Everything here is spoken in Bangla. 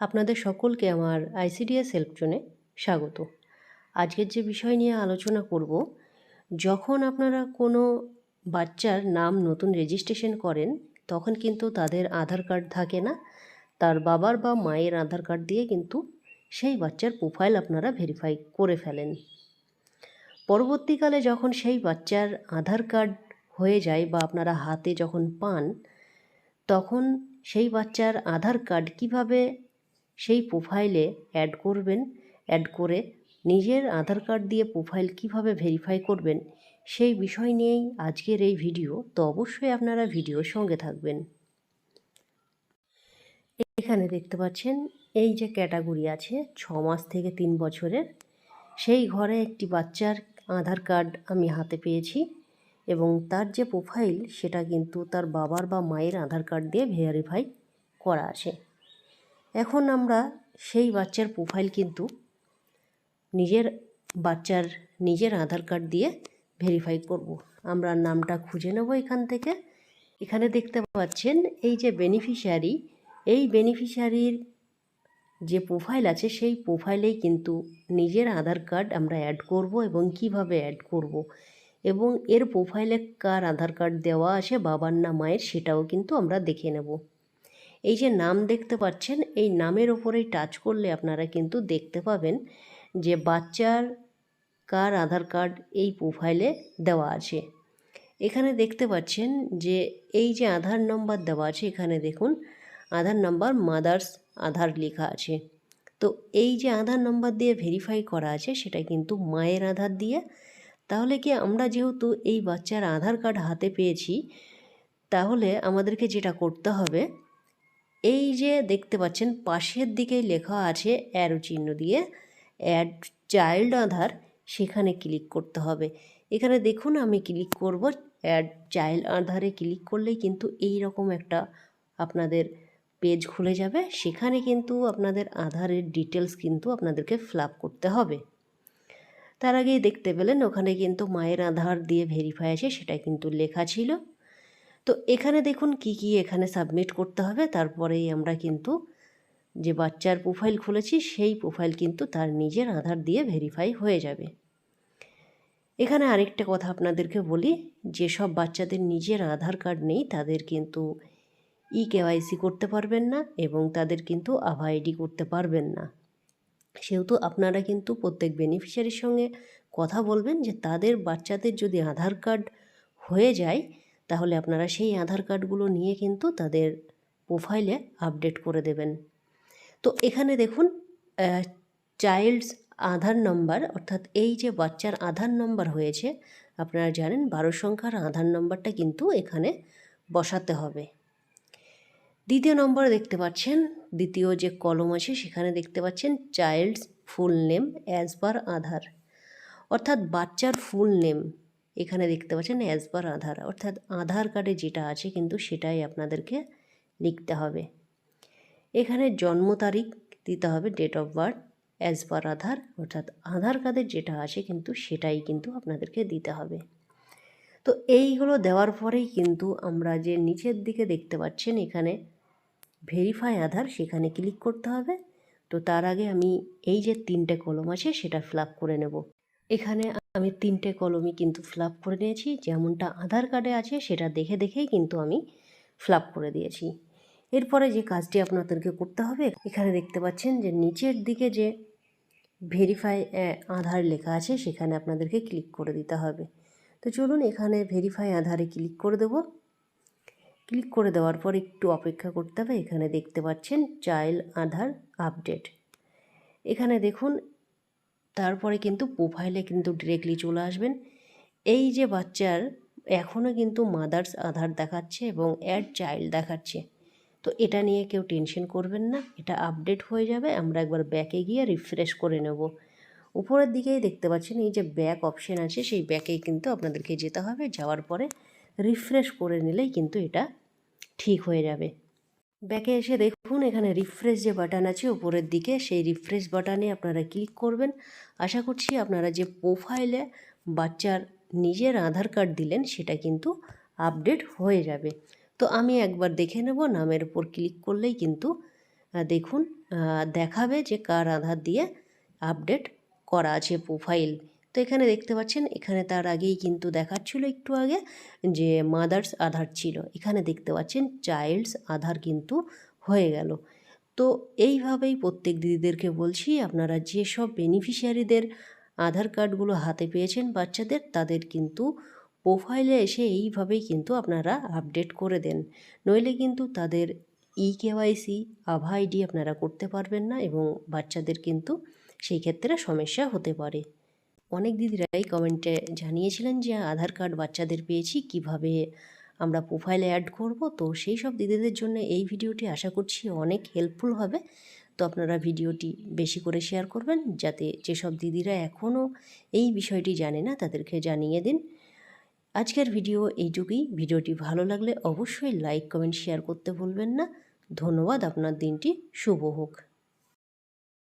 আপনাদের সকলকে আমার আইসিডিএস হেল্প জোনে স্বাগত। আজকের যে বিষয় নিয়ে আলোচনা করব, যখন আপনারা কোনো বাচ্চার নাম নতুন রেজিস্ট্রেশন করেন, তখন কিন্তু তাদের আধার কার্ড থাকে না। তার বাবার বা মায়ের আধার কার্ড দিয়ে কিন্তু সেই বাচ্চার প্রোফাইল আপনারা ভেরিফাই করে ফেলেন। পরবর্তীকালে যখন সেই বাচ্চার আধার কার্ড হয়ে যায় বা আপনারা হাতে যখন পান, তখন সেই বাচ্চার আধার কার্ড কীভাবে সেই প্রোফাইলে অ্যাড করবেন অ্যাড করে নিজের আধার কার্ড দিয়ে প্রোফাইল কীভাবে ভেরিফাই করবেন, সেই বিষয় নিয়েই আজকের এই ভিডিও তো অবশ্যই আপনারা ভিডিওর সঙ্গে থাকবেন। এখানে দেখতে পাচ্ছেন, এই যে ক্যাটাগরি আছে ছ মাস থেকে তিন বছরের, সেই ঘরে একটি বাচ্চার আধার কার্ড আমি হাতে পেয়েছি এবং তার যে প্রোফাইল সেটা কিন্তু তার বাবার বা মায়ের আধার কার্ড দিয়ে ভেরিফাই করা আছে। এখন আমরা সেই বাচ্চার প্রোফাইল কিন্তু নিজের বাচ্চার নিজের আধার কার্ড দিয়ে ভেরিফাই করব। আমরা নামটা খুঁজে নেব এখান থেকে এখানে দেখতে পাচ্ছেন এই যে বেনিফিশিয়ারি এই বেনিফিশিয়ারির যে প্রোফাইল আছে, সেই প্রোফাইলেই কিন্তু নিজের আধার কার্ড আমরা অ্যাড করব এবং কীভাবে অ্যাড করব। এবং এর প্রোফাইলে কার আধার কার্ড দেওয়া আছে, বাবার না মায়ের সেটাও কিন্তু আমরা দেখে নেব এই যে নাম দেখতে পাচ্ছেন, এই নামের ওপরেই টাচ করলে আপনারা কিন্তু দেখতে পাবেন যে বাচ্চার কার আধার কার্ড এই প্রোফাইলে দেওয়া আছে। এখানে দেখতে পাচ্ছেন যে এই যে আধার নম্বর দেওয়া আছে, এখানে দেখুন আধার নম্বর মাদার্স আধার লেখা আছে। তো এই যে আধার নম্বর দিয়ে ভেরিফাই করা আছে, সেটা কিন্তু মায়ের আধার দিয়ে। তাহলে কি আমরা যেহেতু এই বাচ্চার আধার কার্ড হাতে পেয়েছি, তাহলে আমাদেরকে যেটা করতে হবে এই যে দেখতে পাচ্ছেন, পাশের দিকেই লেখা আছে অ্যারো চিহ্ন দিয়ে অ্যাড চাইল্ড আধার, সেখানে ক্লিক করতে হবে। এখানে দেখুন, আমি ক্লিক করব অ্যাড চাইল্ড আধারে ক্লিক করলেই কিন্তু এই রকম একটা আপনাদের পেজ খুলে যাবে। সেখানে কিন্তু আপনাদের আধারের ডিটেলস কিন্তু আপনাদেরকে ফিল করতে হবে। তার আগেই দেখতে পেলেন, ওখানে কিন্তু মায়ের আধার দিয়ে ভেরিফাই আছে সেটা কিন্তু লেখা ছিল। তো এখানে দেখুন কি কি এখানে সাবমিট করতে হবে। তারপরেই আমরা কিন্তু যে বাচ্চার প্রোফাইল খুলেছি, সেই প্রোফাইল কিন্তু তার নিজের আধার দিয়ে ভেরিফাই হয়ে যাবে। এখানে আরেকটা কথা আপনাদেরকে বলি, যেসব বাচ্চাদের নিজের আধার কার্ড নেই, তাদের কিন্তু ই কেওয়াইসি করতে পারবেন না এবং তাদের কিন্তু আভা আইডি করতে পারবেন না। সেহেতু আপনারা কিন্তু প্রত্যেক বেনিফিশিয়ারির সঙ্গে কথা বলবেন যে তাদের বাচ্চাদের যদি আধার কার্ড হয়ে যায় তাহলে আপনারা সেই আধার কার্ডগুলো নিয়ে কিন্তু তাদের প্রোফাইলে আপডেট করে দেবেন। তো এখানে দেখুন চাইল্ডস আধার নম্বর অর্থাৎ এই যে বাচ্চার আধার নম্বর হয়েছে, আপনারা জানেন বারো সংখ্যার আধার নম্বরটা কিন্তু এখানে বসাতে হবে। দ্বিতীয় নম্বর দেখতে পাচ্ছেন, দ্বিতীয় যে কলম আছে সেখানে দেখতে পাচ্ছেন child's full name as per Aadhaar. অর্থাৎ বাচ্চার ফুল নেম এখানে দেখতে পাচ্ছেন অ্যাজ পার আধার। অর্থাৎ আধার কার্ডে যেটা আছে কিন্তু সেটাই আপনাদেরকে লিখতে হবে। এখানে জন্ম তারিখ দিতে হবে date of birth as per Aadhaar. অর্থাৎ আধার কার্ডের যেটা আছে কিন্তু সেটাই কিন্তু আপনাদেরকে দিতে হবে। তো এইগুলো দেওয়ার পরেই কিন্তু আমরা যে নিচের দিকে দেখতে পাচ্ছেন এখানে ভেরিফাই আধার, সেখানে ক্লিক করতে হবে। তো তার আগে আমি এই যে তিনটে কলম আছে সেটা ফিল করে নেব। এখানে আমি তিনটে কলমই কিন্তু ফিল করে নিয়েছি যেমনটা আধার কার্ডে আছে, সেটা দেখে দেখেই কিন্তু আমি ফিল করে দিয়েছি। এরপরে যে কাজটি আপনাদেরকে করতে হবে, এখানে দেখতে পাচ্ছেন যে নিচের দিকে যে ভেরিফাই আধার লেখা আছে, সেখানে আপনাদেরকে ক্লিক করে দিতে হবে। তো চলুন এখানে ভেরিফাই আধারে ক্লিক করে দেব। ক্লিক করে দেওয়ার পর একটু অপেক্ষা করতে হবে। এখানে দেখতে পাচ্ছেন চাইল্ড আধার আপডেট এখানে দেখুন তারপরে কিন্তু প্রোফাইলে কিন্তু ডিরেক্টলি চলে আসবেন। এই যে বাচ্চার এখনও কিন্তু মাদার্স আধার দেখাচ্ছে এবং অ্যাড চাইল্ড দেখাচ্ছে। তো এটা নিয়ে কেউ টেনশন করবেন না, এটা আপডেট হয়ে যাবে, আমরা একবার ব্যাকে গিয়ে রিফ্রেশ করে নেব। উপরের দিকেই দেখতে পাচ্ছেন এই যে ব্যাক অপশান আছে, সেই ব্যাকেই কিন্তু আপনাদেরকে যেতে হবে, যাওয়ার পরে রিফ্রেশ করে নিলেই কিন্তু এটা ঠিক হয়ে যাবে। ব্যাকে এসে দেখুন, এখানে রিফ্রেশ যে বাটন আছে, উপরের দিকে সেই রিফ্রেশ বাটনে আপনারা ক্লিক করবেন। আশা করছি আপনারা যে প্রোফাইলে বাচ্চার নিজের আধার কার্ড দিলেন, সেটা কিন্তু আপডেট হয়ে যাবে। তো আমি একবার দেখে নেব, নামের উপর ক্লিক করলেই কিন্তু দেখুন দেখাবে যে কার আধার দিয়ে আপডেট করা আছে প্রোফাইল তো এখানে দেখতে পাচ্ছেন, এখানে তার আগেই কিন্তু দেখাচ্ছিল একটু আগে যে মাদার্স আধার ছিল। এখানে দেখতে পাচ্ছেন চাইল্ডস আধার কিন্তু হয়ে গেল। তো এইভাবেই প্রত্যেক দিদিদেরকে বলছি, আপনারা যেসব বেনিফিশিয়ারিদের আধার কার্ডগুলো হাতে পেয়েছেন বাচ্চাদের, তাদের কিন্তু প্রোফাইলে এসে এইভাবেই কিন্তু আপনারা আপডেট করে দেন। নইলে কিন্তু তাদের ই কেওয়াইসি আভা আইডি আপনারা করতে পারবেন না এবং বাচ্চাদের কিন্তু সেই ক্ষেত্রে সমস্যা হতে পারে। অনেক দিদিরাই কমেন্টে জানিয়েছিলেন যে, আধার কার্ড বাচ্চাদের পেয়েছি, কীভাবে আমরা প্রোফাইলে অ্যাড করব? তো সেই সব দিদিদের জন্য এই ভিডিওটি আশা করছি অনেক হেল্পফুল হবে। তো আপনারা ভিডিওটি বেশি করে শেয়ার করবেন, যাতে যেসব দিদিরা এখনও এই বিষয়টি জানে না, তাদেরকে জানিয়ে দিন। আজকের ভিডিও এইটুকুই। ভিডিওটি ভালো লাগলে অবশ্যই লাইক কমেন্ট শেয়ার করতে ভুলবেন না। ধন্যবাদ। আপনার দিনটি শুভ হোক।